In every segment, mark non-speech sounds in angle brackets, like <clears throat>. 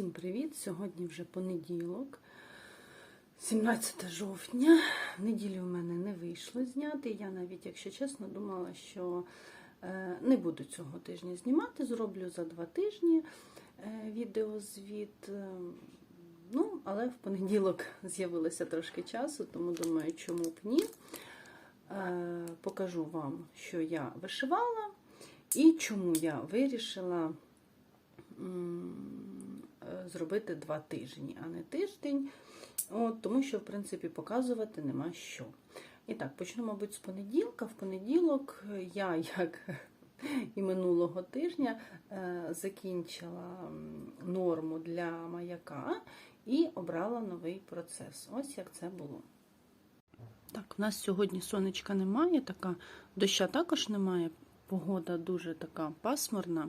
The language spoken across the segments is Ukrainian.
Всім привіт! Сьогодні вже понеділок, 17 жовтня. Неділю в мене не вийшло зняти. Я навіть, якщо чесно, думала, що е, не буду цього тижня знімати, зроблю за два тижні е, відеозвіт. Е, Ну, але в понеділок з'явилося трошки часу, тому думаю, чому б ні. Покажу вам, що я вишивала і чому я вирішила зробити два тижні, а не тиждень. От, тому що, в принципі, показувати нема що. І так, почну, мабуть, з понеділка. В понеділок я, як <laughs> і минулого тижня, е, закінчила норму для маяка і обрала новий процес. Ось як це було. Так, у нас сьогодні сонечка немає, така доща також немає. Погода дуже така пасмурна.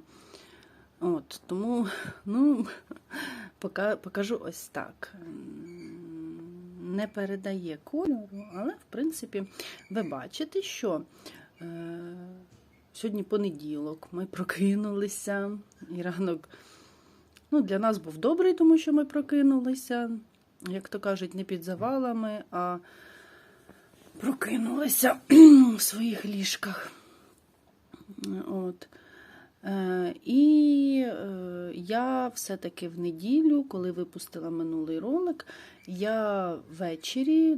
От, Тому ну, покажу ось так. Не передає кольору, але, в принципі, ви бачите, що е, сьогодні понеділок, ми прокинулися, і ранок ну, для нас був добрий, тому що ми прокинулися, як то кажуть, не під завалами, а прокинулися <clears throat> в своїх ліжках. От. Е, І я все-таки в неділю, коли випустила минулий ролик, я ввечері,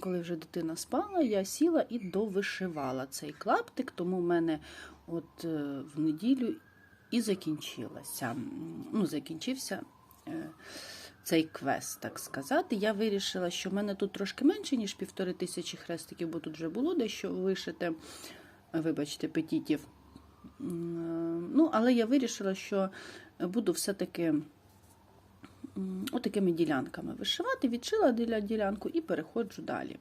коли вже дитина спала, я сіла і довишивала цей клаптик, тому в мене от е, в неділю і закінчилася. Ну, закінчився е, цей квест, так сказати. Я вирішила, що в мене тут трошки менше, ніж півтори тисячі хрестиків, бо тут вже було дещо вишите, вибачте, петітів. М, Ну, але я вирішила, що буду все-таки отакими ділянками вишивати, відшила ділянку і переходжу далі.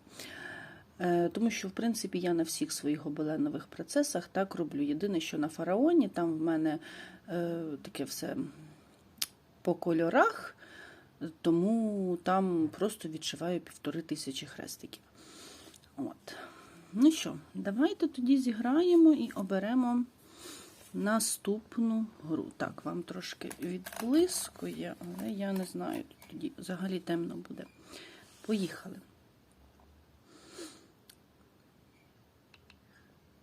Е, Тому що, в принципі, я на всіх своїх обеленових процесах так роблю. Єдине, що на фараоні там в мене е, таке все по кольорах, тому там просто відшиваю півтори тисячі хрестиків. От. Ну що, давайте тоді зіграємо і оберемо наступну гру. Так, вам трошки відблискує, але я не знаю, тоді взагалі темно буде. Поїхали.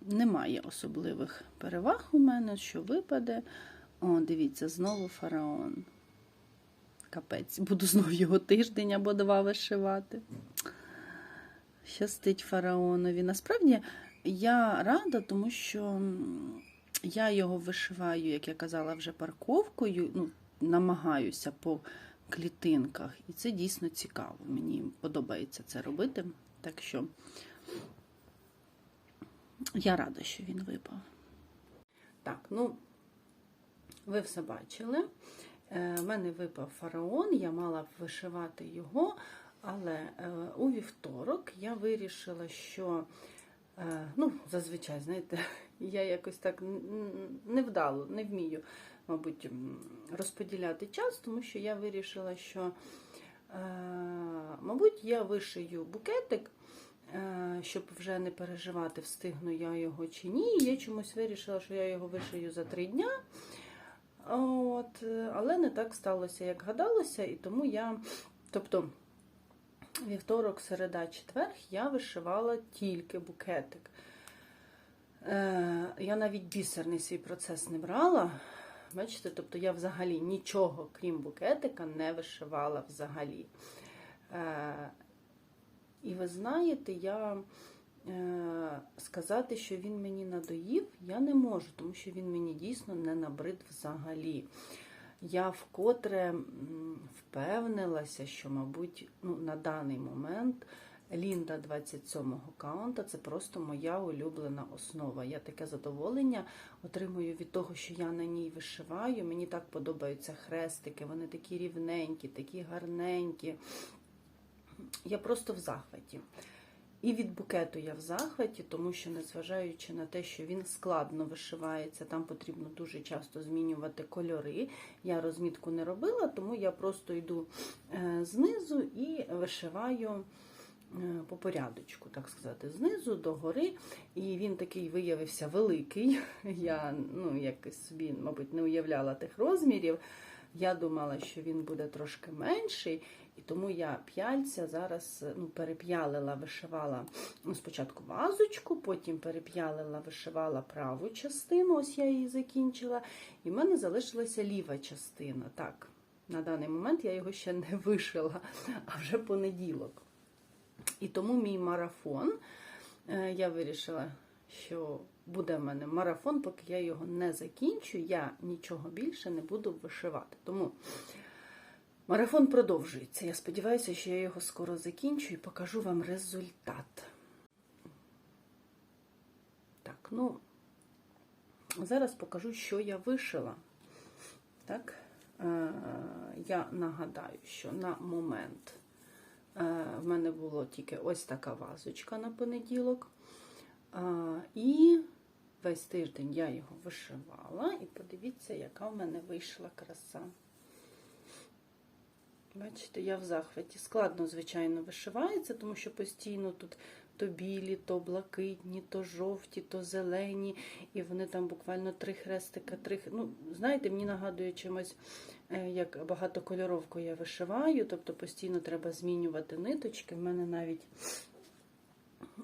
Немає особливих переваг у мене, що випаде. О, дивіться, знову фараон. Капець, буду знову його тиждень або два вишивати. Щастить фараонові. Насправді я рада, тому що я його вишиваю, як я казала, вже парковкою, ну, намагаюся по клітинках. І це дійсно цікаво. Мені подобається це робити. Так що я рада, що він випав. Так, ну, ви все бачили. Е, В мене випав фараон, я мала б вишивати його, але е, у вівторок я вирішила, що, е, ну, зазвичай, знаєте, я якось так невдало, не вмію, мабуть, розподіляти час, тому що я вирішила, що, е, мабуть, я вишию букетик, е, щоб вже не переживати, встигну я його чи ні. Я чомусь вирішила, що я його вишию за три дня. От, е, але не так сталося, як гадалося, і тому я, тобто, вівторок, середа, четвер я вишивала тільки букетик. Е, я навіть бісерний свій процес не брала. Бачите, тобто я взагалі нічого, крім букетика, не вишивала взагалі. Е, і ви знаєте, я е, сказати, що він мені надоїв, я не можу, тому що він мені дійсно не набрид взагалі. Я вкотре впевнилася, що, мабуть, ну, на даний момент Лінда 27-го каунта це просто моя улюблена основа. Я таке задоволення отримую від того, що я на ній вишиваю. Мені так подобаються хрестики, вони такі рівненькі, такі гарненькі. Я просто в захваті. І від букету я в захваті, тому що, незважаючи на те, що він складно вишивається, там потрібно дуже часто змінювати кольори. Я розмітку не робила, тому я просто йду е, знизу і вишиваю по порядочку, так сказати, знизу до гори. І він такий виявився великий. <laughs> Я ну, якось собі, мабуть, не уявляла тих розмірів. Я думала, що він буде трошки менший, і тому я п'яльця зараз ну, переп'ялила, вишивала ну, спочатку вазочку, потім переп'ялила, вишивала праву частину, ось я її закінчила, і в мене залишилася ліва частина. Так, на даний момент я його ще не вишила, а вже понеділок. І тому мій марафон, е, я вирішила, що буде в мене марафон, поки я його не закінчу, я нічого більше не буду вишивати. Тому марафон продовжується. Я сподіваюся, що я його скоро закінчу і покажу вам результат. Так, ну, зараз покажу, що я вишила. Так, е, я нагадаю, що на момент в мене було тільки ось така вазочка на понеділок. І весь тиждень я його вишивала, і подивіться, яка в мене вийшла краса. Бачите, я в захваті. Складно, звичайно, вишивається, тому що постійно тут то білі, то блакитні, то жовті, то зелені, і вони там буквально три хрестика, три. Ну, знаєте, мені нагадує чимось, е, як багатокольоровку я вишиваю, тобто постійно треба змінювати ниточки. В мене навіть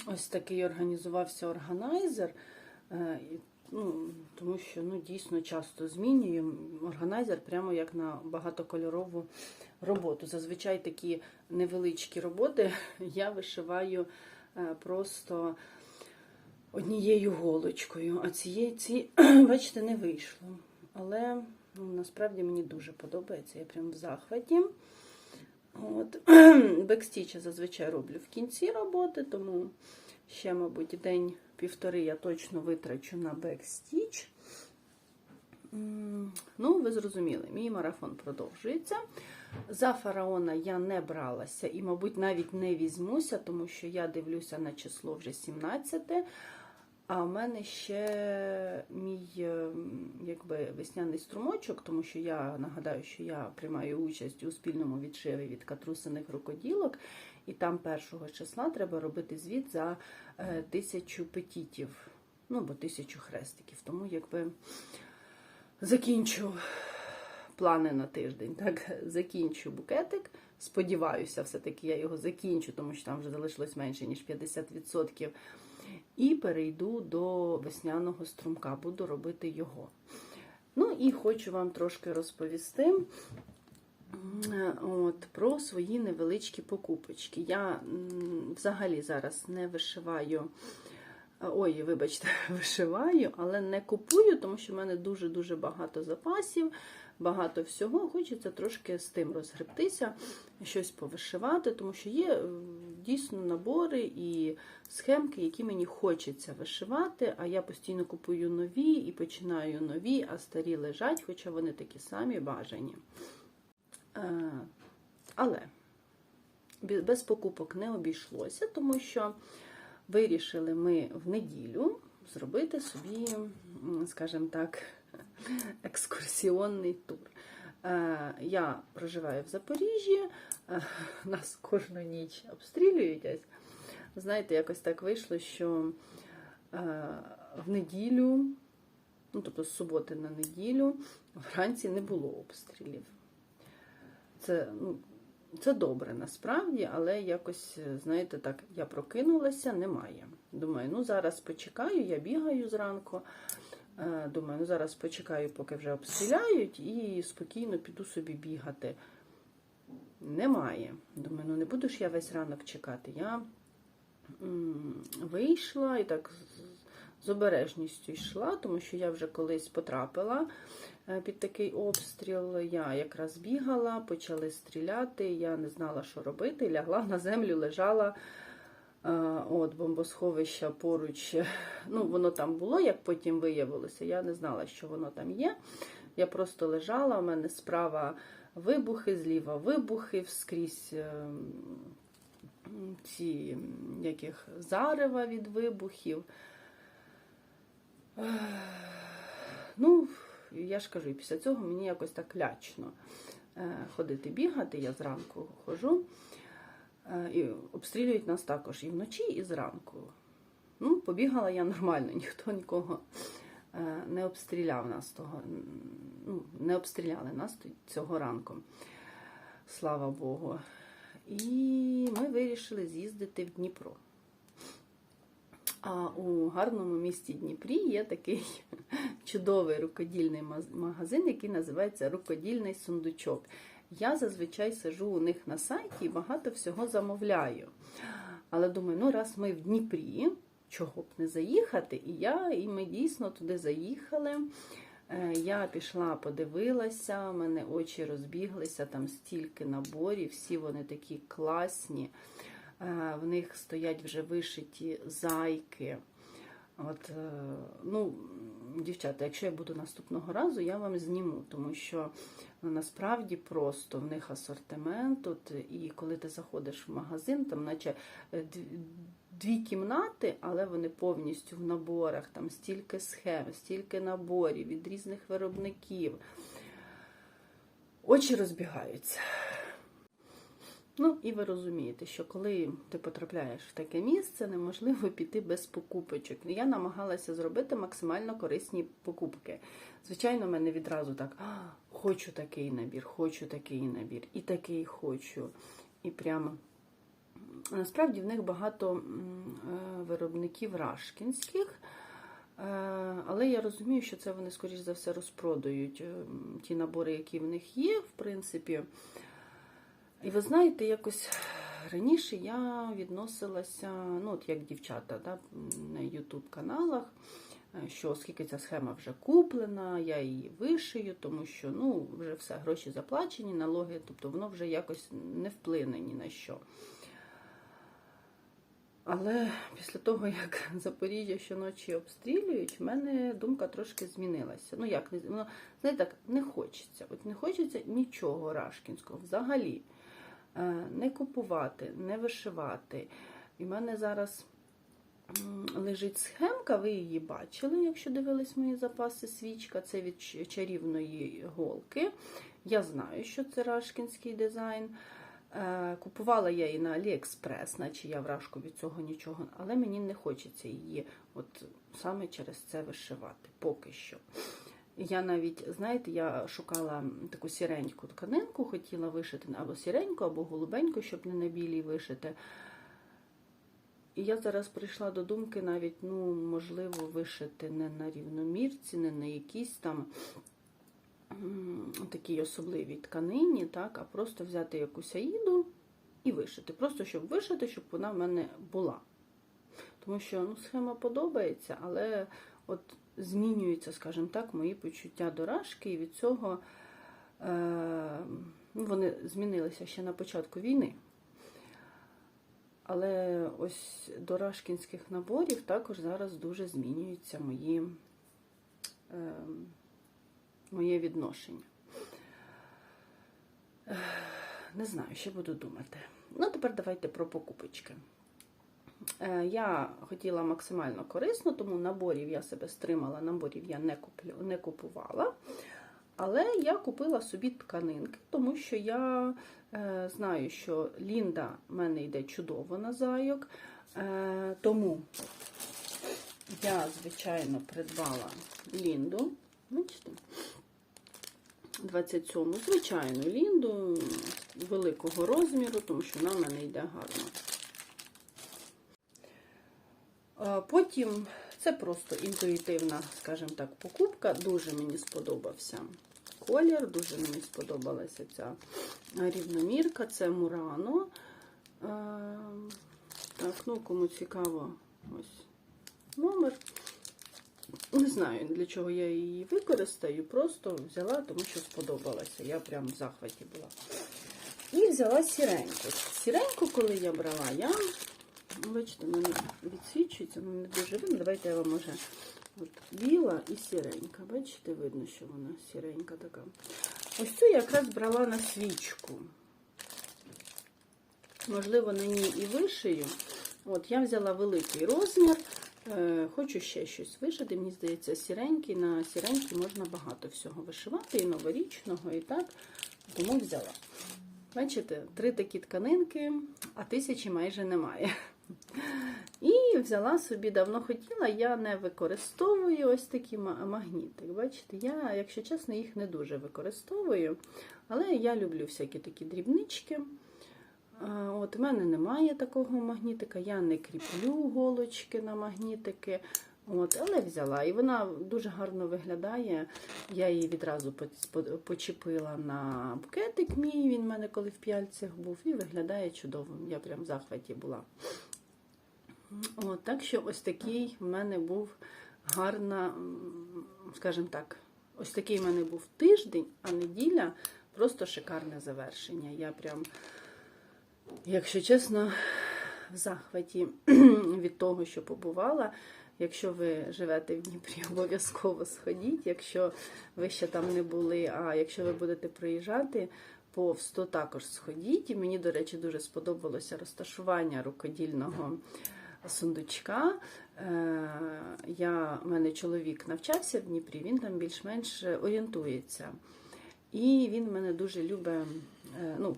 ось такий організувався органайзер. е, Ну, тому що ну, дійсно часто змінюю органайзер прямо як на багатокольорову роботу. Зазвичай такі невеличкі роботи <laughs> я вишиваю просто однією голочкою, а цієї ці, <clears throat> бачите, не вийшло. Але ну, насправді мені дуже подобається, я прям в захваті. От. <clears throat> Бекстіч я зазвичай роблю в кінці роботи, тому ще, мабуть, день-півтори я точно витрачу на бекстіч. Ну, ви зрозуміли, мій марафон продовжується. За фараона я не бралася і, мабуть, навіть не візьмуся, тому що я дивлюся на число вже 17. А в мене ще мій е, якби, весняний струмочок, тому що я нагадаю, що я приймаю участь у спільному відшиві від катрусиних рукоділок, і там першого числа треба робити звіт за е, тисячу петітів, ну або тисячу хрестиків. Тому якби закінчу плани на тиждень. <laughs> Так, закінчу букетик. Сподіваюся, все-таки я його закінчу, тому що там вже залишилось менше, ніж 50%. І перейду до весняного струмка, буду робити його. Ну і хочу вам трошки розповісти от, про свої невеличкі покупочки. Я взагалі зараз не вишиваю. Ой, вибачте, <laughs> вишиваю, але не купую, тому що в мене дуже-дуже багато запасів, багато всього. Хочеться трошки з тим розгребтися, щось повишивати, тому що є е, дійсно набори і схемки, які мені хочеться вишивати, а я постійно купую нові і починаю нові, а старі лежать, хоча вони такі самі бажані. Е, Але без покупок не обійшлося, тому що вирішили ми в неділю зробити собі, скажімо так, <laughs> екскурсіонний тур. Е, Я проживаю в Запоріжжі, е, <laughs> нас кожну ніч обстрілюють. Знаєте, якось так вийшло, що е, в неділю, ну тобто з суботи на неділю, вранці не було обстрілів. Це, ну, це добре насправді, але якось, знаєте, так, я прокинулася, немає. Думаю, ну зараз почекаю, я бігаю зранку. Е, Думаю, ну зараз почекаю, поки вже обстріляють, і спокійно піду собі бігати. Немає. Думаю, ну не буду ж я весь ранок чекати. Я вийшла і так з- обережністю йшла, тому що я вже колись потрапила е, під такий обстріл. Я якраз бігала, почали стріляти, я не знала, що робити. Лягла на землю, лежала. Е, От, бомбосховища поруч, ну воно там було, як потім виявилося. Я не знала, що воно там є. Я просто лежала, у мене справа вибухи, зліва вибухи, вскрізь е, ці яких зарева від вибухів. Ну, я ж кажу, після цього мені якось так лячно е, ходити бігати. Я зранку ходжу. Е, І обстрілюють нас також і вночі, і зранку. Ну, побігала я нормально, <laughs> ніхто нікого е, не обстріляв нас того, ну, не обстріляли нас цього ранку. Слава Богу. І ми вирішили з'їздити в Дніпро. А у гарному місті Дніпрі є такий <laughs> чудовий рукодільний магазин, який називається Рукодільний сундучок. Я зазвичай сижу у них на сайті і багато всього замовляю. Але думаю, ну раз ми в Дніпрі, чого б не заїхати? І я, і ми дійсно туди заїхали. Е, Я пішла, подивилася, у мене очі розбіглися, там стільки наборів, всі вони такі класні. Е, В них стоять вже вишиті зайки. От, е, ну, дівчата, якщо я буду наступного разу, я вам зніму, тому що насправді просто в них асортимент. Тут, і коли ти заходиш в магазин, там наче е, дві кімнати, але вони повністю в наборах, там стільки схем, стільки наборів від різних виробників. Очі розбігаються. Ну, і ви розумієте, що коли ти потрапляєш в таке місце, неможливо піти без покупочок. Я намагалася зробити максимально корисні покупки. Звичайно, мене відразу так: «А, хочу такий набір, хочу такий набір, і такий хочу. І прямо. Насправді в них багато е, виробників рашкінських. Е, Але я розумію, що це вони, скоріш за все, розпродають е, ті набори, які в них є, в принципі. І ви знаєте, якось раніше я відносилася, ну, от як дівчата да, на YouTube каналах, е, що оскільки ця схема вже куплена, я її вишию, тому що ну, вже все, гроші заплачені, налоги, тобто воно вже якось не вплине ні на що. Але після того, як <laughs> Запоріжжя щоночі обстрілюють, в мене думка трошки змінилася. Ну як, не- воно, знаєте, так, не хочеться. От не хочеться нічого рашкінського взагалі. Е, Не купувати, не вишивати. І в мене зараз лежить схемка, ви її бачили, якщо дивились мої запаси свічка. Це від чарівної голки. Я знаю, що це рашкінський дизайн. Е, Купувала я її на Аліекспрес, наче я вражку від цього нічого, але мені не хочеться її от саме через це вишивати поки що. Я навіть, знаєте, я шукала таку сіреньку тканинку, хотіла вишити або сіреньку, або голубеньку, щоб не на білій вишити. І я зараз прийшла до думки навіть, ну, можливо, вишити не на рівномірці, не на якійсь там такій особливій тканині, так, а просто взяти якусь аїду і вишити. Просто щоб вишити, щоб вона в мене була. Тому що ну, схема подобається, але от змінюються, скажімо так, мої почуття до рашки, і від цього е, ну, вони змінилися ще на початку війни. Але ось до рашкінських наборів також зараз дуже змінюються мої, е, моє відношення. Не знаю, ще буду думати. Ну, тепер давайте про покупочки. Е, Я хотіла максимально корисно, тому наборів я себе стримала, наборів я не, куплю, не купувала. Але я купила собі тканинки, тому що я е, знаю, що Лінда в мене йде чудово на зайок. Е, тому я, звичайно, придбала Лінду. Бачите? 27 звичайну Лінду великого розміру, тому що вона в мене йде гарно. Потім це просто інтуїтивна, скажімо так, покупка. Дуже мені сподобався колір, дуже мені сподобалася ця рівномірка. Це Мурано. Так, ну кому цікаво, ось номер. Не знаю, для чого я її використаю, просто взяла, тому що сподобалася. Я прям в захваті була. І взяла сіреньку. Сіреньку, коли я брала, я Бачите, в мене відсвічується, ну не дуже видно. Давайте я вам може от біла і сіренька. Бачите, видно, що вона сіренька така. Ось цю я якраз брала на свічку. Можливо, на ній і вишию. От, я взяла великий розмір. Е, хочу ще щось вишити. Мені здається, сіренький. На сіренький можна багато всього вишивати, і новорічного, і так. Тому взяла. Бачите, три такі тканинки, а тисячі майже немає. І взяла собі, давно хотіла, я не використовую ось такі ма- магніти. Бачите, я, якщо чесно, їх не дуже використовую, але я люблю всякі такі дрібнички. От, У мене немає такого магнітика, я не кріплю голочки на магнітики. От, але взяла. І вона дуже гарно виглядає. Я її відразу по- по- почепила на букетик мій. Він в мене коли в п'яльцях був, і виглядає чудово. Я прям в захваті була. От, так що ось такий в мене був гарна, скажімо так, ось такий в мене був тиждень, а неділя просто шикарне завершення. Я прям, якщо чесно, в захваті <clears throat> від того, що побувала. Якщо ви живете в Дніпрі, <laughs> обов'язково сходіть. Якщо ви ще там не були, а якщо ви будете приїжджати, повз, то також сходіть. І мені, до речі, дуже сподобалося розташування рукодільного сундучка. Е, Я, у мене чоловік навчався в Дніпрі, він там більш-менш орієнтується. І він мене дуже любить, е, ну,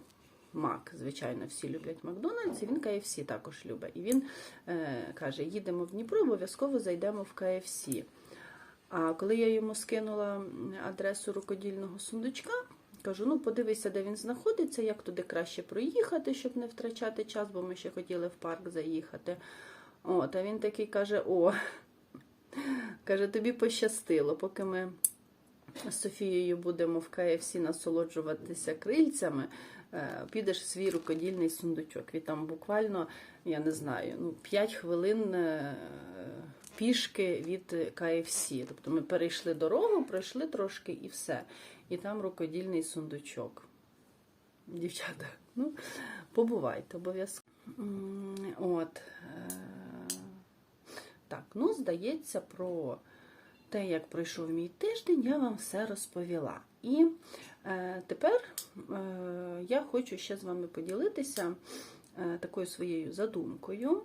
Мак, звичайно, всі люблять Макдональдс, і він KFC також любить. І він е, каже: їдемо в Дніпро, обов'язково зайдемо в KFC. А коли я йому скинула адресу рукодільного сундучка, кажу: ну подивися, де він знаходиться, як туди краще проїхати, щоб не втрачати час, бо ми ще хотіли в парк заїхати. От, а він такий каже: О, <laughs> каже, тобі пощастило, поки ми з Софією будемо в КФС насолоджуватися крильцями, е, підеш в свій рукодільний сундучок. І там буквально, я не знаю, ну, 5 хвилин е, пішки від КФС. Тобто ми перейшли дорогу, пройшли трошки і все. І там рукодільний сундучок. Дівчата, ну, побувайте обов'язково. От. Так, ну, здається, про те, як пройшов мій тиждень, я вам все розповіла. І е, тепер е, я хочу ще з вами поділитися е, такою своєю задумкою.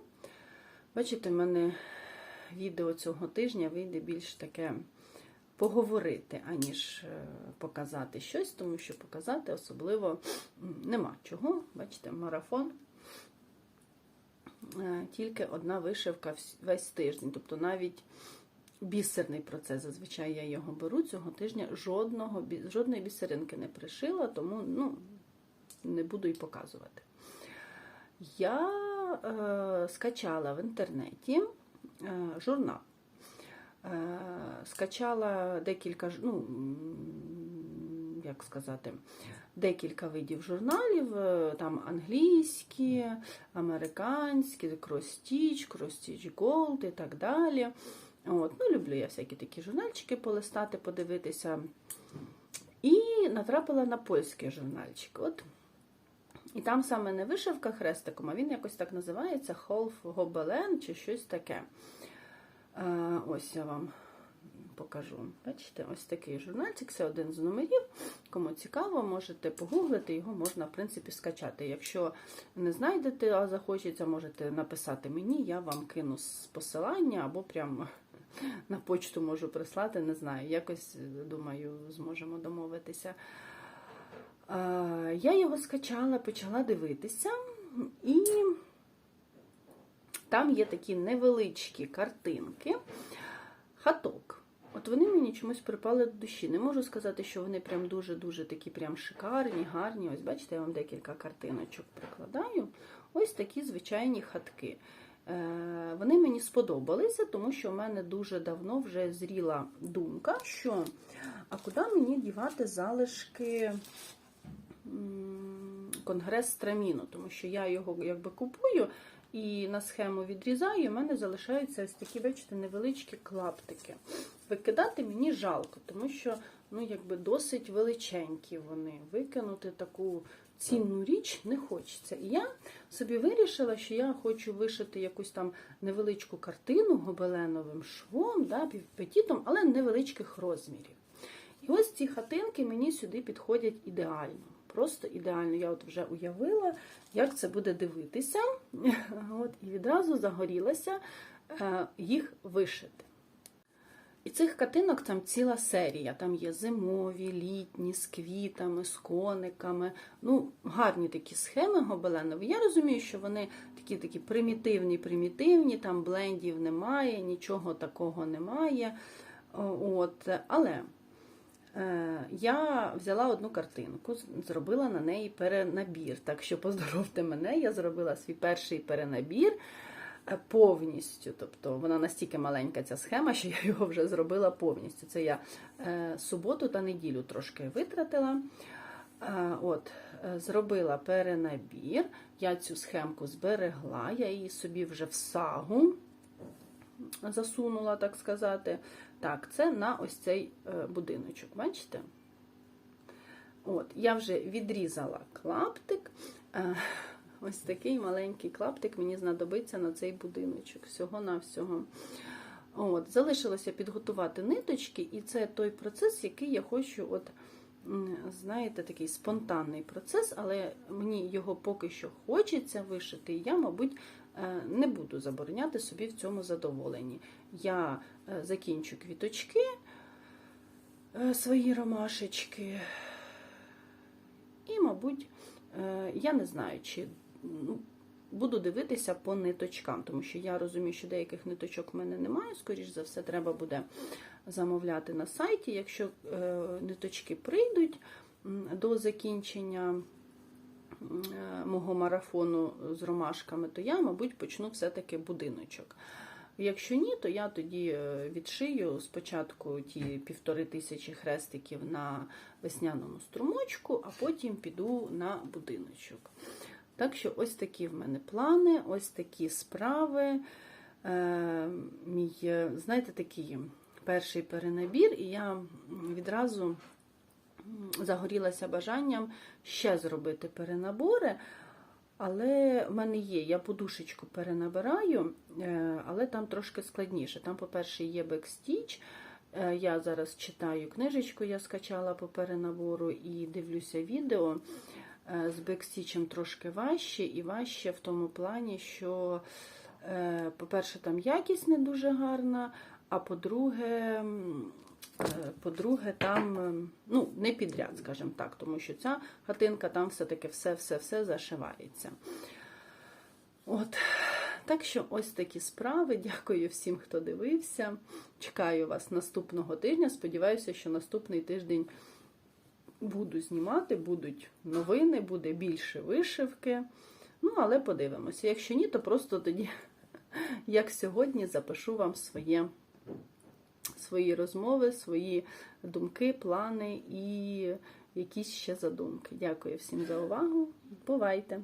Бачите, в мене відео цього тижня вийде більш таке поговорити, аніж е, показати щось, тому що показати особливо нема чого. Бачите, марафон. Е, Тільки одна вишивка весь тиждень. Тобто навіть бісерний процес, зазвичай я його беру цього тижня, жодного, жодної бісеринки не пришила, тому ну, не буду і показувати. Я е, скачала в інтернеті е, журнал. Е, скачала декілька, ну, як сказати, декілька видів журналів, е, там англійські, американські, Cross-Stitch, Cross-Stitch Gold і так далі. От, ну, люблю я всякі такі журнальчики полистати, подивитися. І натрапила на польський журнальчик. От. І там саме не вишивка хрестиком, а він якось так називається Холф Гобелен чи щось таке. Е, ось я вам покажу. Бачите, ось такий журнальчик, це один з номерів. Кому цікаво, можете погуглити, його можна, в принципі, скачати. Якщо не знайдете, а захочеться, можете написати мені, я вам кину з посилання або прямо на почту можу прислати, не знаю. Якось, думаю, зможемо домовитися. Я його скачала, почала дивитися, і там є такі невеличкі картинки, хаток. От вони мені чомусь припали до душі. Не можу сказати, що вони прям дуже-дуже такі прям шикарні, гарні. Ось бачите, я вам декілька картиночок прикладаю. Ось такі звичайні хатки. Е, Вони мені сподобалися, тому що в мене дуже давно вже зріла думка, що а куди мені дівати залишки конгрес страміну, тому що я його якби купую і на схему відрізаю, і в мене залишаються ось такі, бачите, невеличкі клаптики. Викидати мені жалко, тому що ну, якби досить величенькі вони. Викинути таку цінну річ не хочеться. І я собі вирішила, що я хочу вишити якусь там невеличку картину гобеленовим швом, да, петітом, але невеличких розмірів. І ось ці хатинки мені сюди підходять ідеально. Просто ідеально. Я от вже уявила, як це буде дивитися. <laughs> От, і відразу загорілася е, їх вишити. І цих картинок там ціла серія. Там є зимові, літні, з квітами, з кониками. Ну, гарні такі схеми гобеленові. Я розумію, що вони такі такі примітивні, примітивні, там блендів немає, нічого такого немає. От, Але я взяла одну картинку, зробила на неї перенабір. Так що поздоровте мене, я зробила свій перший перенабір е, повністю. Тобто вона настільки маленька ця схема, що я його вже зробила повністю. Це я е, суботу та неділю трошки витратила. Е, От, Зробила перенабір, я цю схемку зберегла, я її собі вже в сагу засунула, так сказати. Так, це на ось цей будиночок, бачите? От, Я вже відрізала клаптик. Е, Ось такий маленький клаптик мені знадобиться на цей будиночок. Всього-навсього. От, Залишилося підготувати ниточки, і це той процес, який я хочу, от, знаєте, такий спонтанний процес, але мені його поки що хочеться вишити, і я, мабуть, е, не буду забороняти собі в цьому задоволенні. Я е, закінчу квіточки, свої ромашечки, і, мабуть, е, я не знаю, чи ну, буду дивитися по ниточкам, тому що я розумію, що деяких ниточок в мене немає. Скоріш за все, треба буде замовляти на сайті. Якщо е, ниточки прийдуть до закінчення е, мого марафону з ромашками, то я, мабуть, почну все-таки будиночок. Якщо ні, то я тоді е, відшию спочатку ті півтори тисячі хрестиків на весняному струмочку, а потім піду на будиночок. Так що ось такі в мене плани, ось такі справи. Е, мій, е, знаєте, такий перший перенабір, і я відразу загорілася бажанням ще зробити перенабори. Але в мене є, я подушечку перенабираю, е, але там трошки складніше. Там, по-перше, є бекстіч. Е, Я зараз читаю книжечку, я скачала по перенабору і дивлюся відео. Е, З бекстічем трошки важче, і важче в тому плані, що, по-перше, там якість не дуже гарна, а по-друге, е, по-друге, там ем, ну, не підряд, скажімо так, тому що ця хатинка там все-таки все-все-все зашивається. От. Так що ось такі справи. Дякую всім, хто дивився. Чекаю вас наступного тижня. Сподіваюся, що наступний тиждень буду знімати, будуть новини, буде більше вишивки. Ну, але подивимося. Якщо ні, то просто тоді, <laughs> як сьогодні, запишу вам своє, свої розмови, свої думки, плани і якісь ще задумки. Дякую всім за увагу. Бувайте!